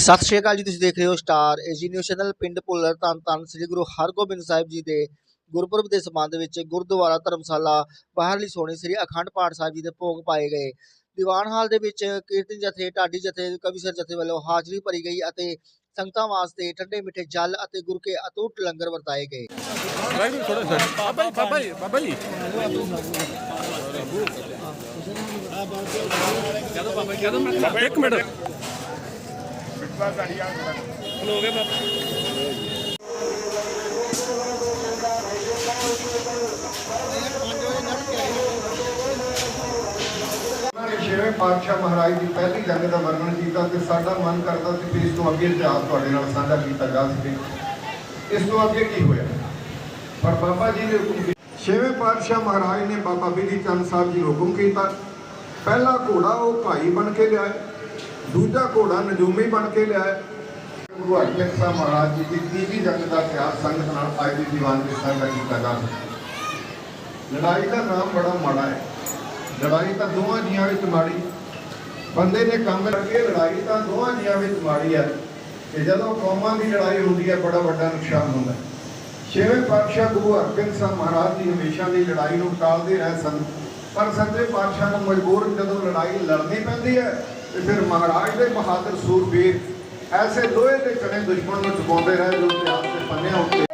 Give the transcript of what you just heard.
ਸਤਿ ਸ਼੍ਰੀ ਅਕਾਲ ਜੀ, ਤੁਸੀਂ ਦੇਖ ਰਹੇ ਹੋ ਸਟਾਰ ਏਜੀ ਨਿਊਜ਼ ਚੈਨਲ, ਪਿੰਡ ਭੁੱਲਰ ਧੰਨ ਧੰਨ, ਸ੍ਰੀ ਗੁਰੂ ਹਰਗੋਬਿੰਦ ਸਾਹਿਬ ਜੀ ਦੇ ਗੁਰਪੁਰਬ ਦੇ ਸਬੰਧ ਵਿੱਚ ਗੁਰਦੁਆਰਾ ਧਰਮਸ਼ਾਲਾ, ਬਾਹਰਲੀ ਸੋਹਣੀ ਸ੍ਰੀ ਅਖੰਡ ਪਾਠ ਸਾਹਿਬ ਜੀ ਦੇ ਭੋਗ ਪਾਏ ਗਏ। ਦੀਵਾਨ ਹਾਲ ਦੇ ਵਿੱਚ ਕੀਰਤਨ ਜਥੇ, ਢਾਡੀ ਜਥੇ ਕਵੀਸਰ ਜਥੇ ਵੱਲੋਂ ਹਾਜ਼ਰੀ ਭਰੀ ਗਈ ਅਤੇ ਸੰਗਤਾਂ ਵਾਸਤੇ ਠੰਡੇ ਮਿੱਠੇ ਜਲ ਅਤੇ ਗੁਰ ਕੇ ਅਤੁੱਟ ਲੰਗਰ ਵਰਤਾਏ ਗਏ। ਬਾਬਾ ਜੀ ਬਾਬਾ ਜੀ ਬਾਬਾ ਜੀ। ਕਦੋਂ ਬਾਬਾ ਜੀ ਕਦੋਂ ਮਿੰਟ। ਇੱਕ ਮਿੰਟ ਖਲੋ ਗਏ ਬਾਬਾ ਉਹਨਾਂ ਪਾਤਸ਼ਾਹ ਮਹਾਰਾਜ ਦੀ ਪਹਿਲੀ ਜੰਗ ਦਾ ਵਰਣਨ ਕੀਤਾ ਤੇ ਸਾਡਾ ਮਨ ਕਰਦਾ ਸੀ ਕਿ ਇਸ ਤੋਂ ਅੱਗੇ ਇਤਿਹਾਸ ਤੁਹਾਡੇ ਨਾਲ ਸਾਂਝਾ ਕੀਤਾ ਜਾ ਸਕੇ। ਇਸ ਤੋਂ ਅੱਗੇ ਕੀ ਹੋਇਆ? ਪਰ ਬਾਬਾ ਜੀ ਨੇ ਹੁਕਮ ਛੇਵੇਂ ਪਾਤਸ਼ਾਹ ਮਹਾਰਾਜ ਨੇ ਬਾਬਾ ਬਿਧੀ ਚੰਦ ਸਾਹਿਬ ਜੀ ਨੂੰ ਹੁਕਮ ਕੀਤਾ। ਪਹਿਲਾ ਘੋੜਾ ਉਹ ਭਾਈ ਬਣ ਕੇ ਲਿਆਏ ਦੂਜਾ ਘੋੜਾ ਨਜੂਮੀ ਬਣ ਕੇ ਲਿਆ ਗੁਰੂ ਹਰਗੋਬਿੰਦ ਸਾਹਿਬ ਮਹਾਰਾਜ ਜੀ ਦੀ ਤੀਜੀ ਜੰਗ ਦਾ ਇਤਿਹਾਸ ਸੰਗਤ ਨਾਲ ਅੱਜ ਦੀ ਦੀਵਾਨ ਵਿੱਚ ਸਾਂਝਾ ਕੀਤਾ ਜਾ ਸਕੇ ਲੜਾਈ ਦਾ ਨਾਮ ਬੜਾ ਮਾੜਾ ਹੈ। ਲੜਾਈ ਤਾਂ ਦੋਵਾਂ ਜੀਆਂ ਵਿੱਚ ਮਾੜੀ। ਬੰਦੇ ਨੇ ਕੰਮ ਕਰਕੇ ਲੜਾਈ ਤਾਂ ਦੋਵਾਂ ਜੀਆਂ ਵਿੱਚ ਮਾੜੀ ਹੈ। ਕਿ ਜਦੋਂ ਕੌਮਾਂ ਦੀ ਲੜਾਈ ਹੁੰਦੀ ਹੈ, ਬੜਾ ਵੱਡਾ ਨੁਕਸਾਨ ਹੁੰਦਾ ਹੈ। ਛੇਵੇਂ ਪਾਤਸ਼ਾਹ ਗੁਰੂ ਹਰਗੋਬਿੰਦ ਸਾਹਿਬ ਮਹਾਰਾਜ ਜੀ ਹਮੇਸ਼ਾ ਦੀ ਲੜਾਈ ਨੂੰ ਟਾਲਦੇ ਰਹੇ ਸਨ। ਪਰ ਸੱਚੇ ਪਾਤਸ਼ਾਹ ਨੂੰ ਮਜਬੂਰ ਜਦੋਂ ਲੜਾਈ ਲੜਨੀ ਪੈਂਦੀ ਹੈ ਤੇ ਫਿਰ ਮਹਾਰਾਜ ਦੇ ਬਹਾਦਰ ਸੂਰਬੀਰ ਐਸੇ ਲੋਹੇ ਦੇ ਚਣੇ ਦੁਸ਼ਮਣ ਨੂੰ ਚੁਕਾਉਂਦੇ ਰਹੇ ਜੋ ਇਤਿਹਾਸ ਦੇ ਪੰਨਿਆਂ ਉੱਤੇ